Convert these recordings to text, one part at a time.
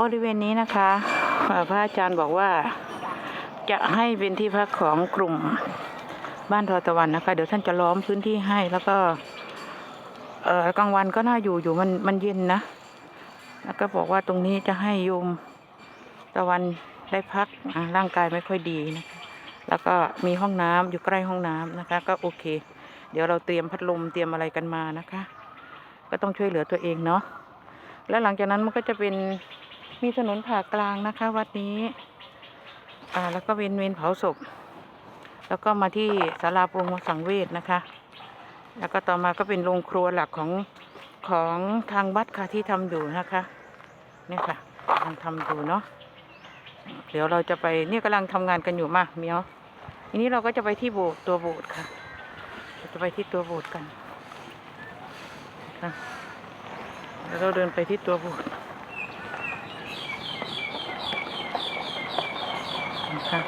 บริเวณนี้นะคะพระอาจารย์บอกว่าจะให้เป็นที่พักของกลุ่มบ้านทอตะวันนะคะ เดี๋ยวท่านจะล้อมพื้นที่ให้แล้วก็ เออกลางวันก็น่าอยู่อยู่มันมันเย็นนะ แล้วก็บอกว่าตรงนี้จะให้โยมตะวันได้พักร่างกายไม่ค่อยดีนะคะแล้วก็มีห้องน้ำอยู่ใกล้ห้องน้ำนะคะ ก็โอเค เดี๋ยวเราเตรียมพัดลมเตรียมอะไรกันมานะคะ ก็ต้องช่วยเหลือตัวเองเนาะแล้วหลังจากนั้นมันก็จะเป็น มีถนนผ่ากลางนะคะ วัดนี้ อ่า แล้วก็เวนเวนเผาศพ แล้วก็มาที่ศาลาปรุงสังเวชนะคะ แล้วก็ต่อมาก็เป็นโรงครัวหลักของของทางวัดค่ะที่ทำอยู่นะคะเนี่ยค่ะกำลังทำอยู่เนาะเดี๋ยวเราจะไปเนี่ยกำลังทำงานกันอยู่มากเมียวทีนี้เราก็จะไปที่โบสถ์ตัวโบสถ์ค่ะเราจะไปที่ตัวโบสถ์กันนะคะแล้วเราเดินไปที่ตัวโบสถ์นะคะ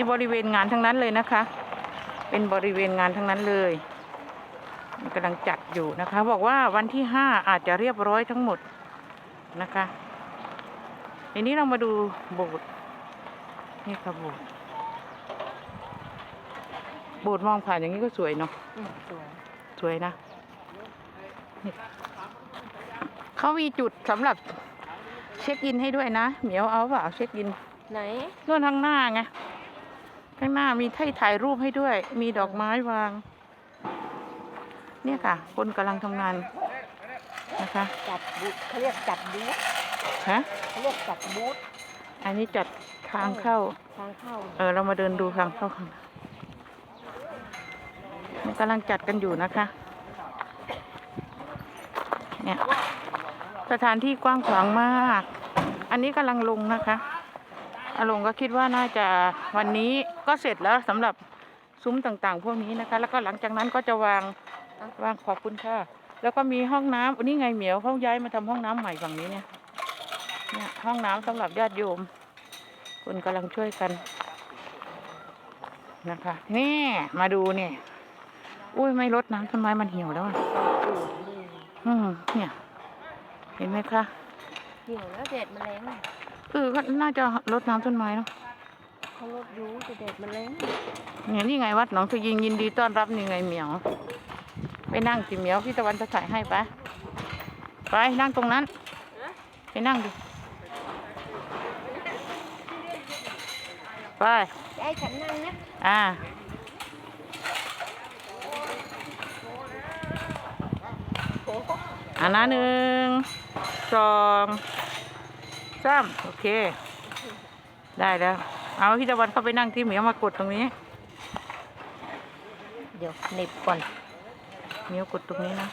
ที่บริเวณงานทั้งนั้นเลยนะคะ เป็นบริเวณงานทั้งนั้นเลยกำลังจัดอยู่นะคะ บอกว่าวันที่ห้าอาจจะเรียบร้อยทั้งหมดนะคะทีนี้เรามาดูโบสถ์นี่ค่ะโบสถ์โบสถ์มองผ่านอย่างนี้ก็สวยเนาะอืมสวยสวยนะนี่เขามีจุดสำหรับเช็คอินให้ด้วยนะ เหมียวเอาเปล่าเช็คอินไหนนู่นข้างหน้าไง ข้างหน้ามีให้ถ่ายรูปให้ด้วย มีดอกไม้วาง เนี่ยค่ะ คนกำลังทำงานนะคะจัดบูธเขาเรียกจัดบูธฮะเขาเรียกจัดบูธอันนี้จัดทางเข้า ทางเข้า เออ เรามาเดินดูทางเข้าข้างในนี่กำลังจัดกันอยู่นะคะ เนี่ย สถานที่กว้างขวางมาก อันนี้กำลังลงนะคะ อาลงก็คิดว่าน่าจะวันนี้ก็เสร็จแล้วสำหรับซุ้มต่างๆ พวกนี้นะคะ แล้วก็หลังจากนั้นก็จะวางวางขอบคุณค่ะ แล้วก็มีห้องน้ำอันนี้ไงเหมียวเขาย้ายมาทำห้องน้ำใหม่ฝั่งนี้เนี่ยเนี่ยห้องน้ำสำหรับญาติโยมคนกำลังช่วยกันนะคะ นี่มาดูเนี่ยอุ้ยไม่รดน้ำต้นไม้มันเหี่ยวแล้วอะอืมเนี่ย เห็นไหมคะเหี่ยวแล้วเด็ดแมลง เออก็น่าจะรดน้ำต้นไม้เนาะเขาลดยูจะเด็ดแมลงเนี่ยนี่ไงวัดหนองทยิงยินดีต้อนรับนี่ไงเหมียวไปนั่งสิเหมียวพี่ตะวันจะถ่ายให้ไปไปนั่งตรงนั้น ไปนั่งดิไปจะให้ฉันนั่งนะอ่าโอ้โหอันนั้นหนึ่งสอง สามโอเค ได้แล้ว เอาพี่ตะวันเข้าไปนั่งที่เหมียวมากดตรงนี้ เดี๋ยวเหน็บก่อนเหมียวกดตรงนี้นะ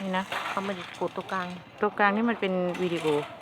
นี่นะ เขามาดิกดตัวกลาง ตัวกลางนี่มันเป็นวิดีโอ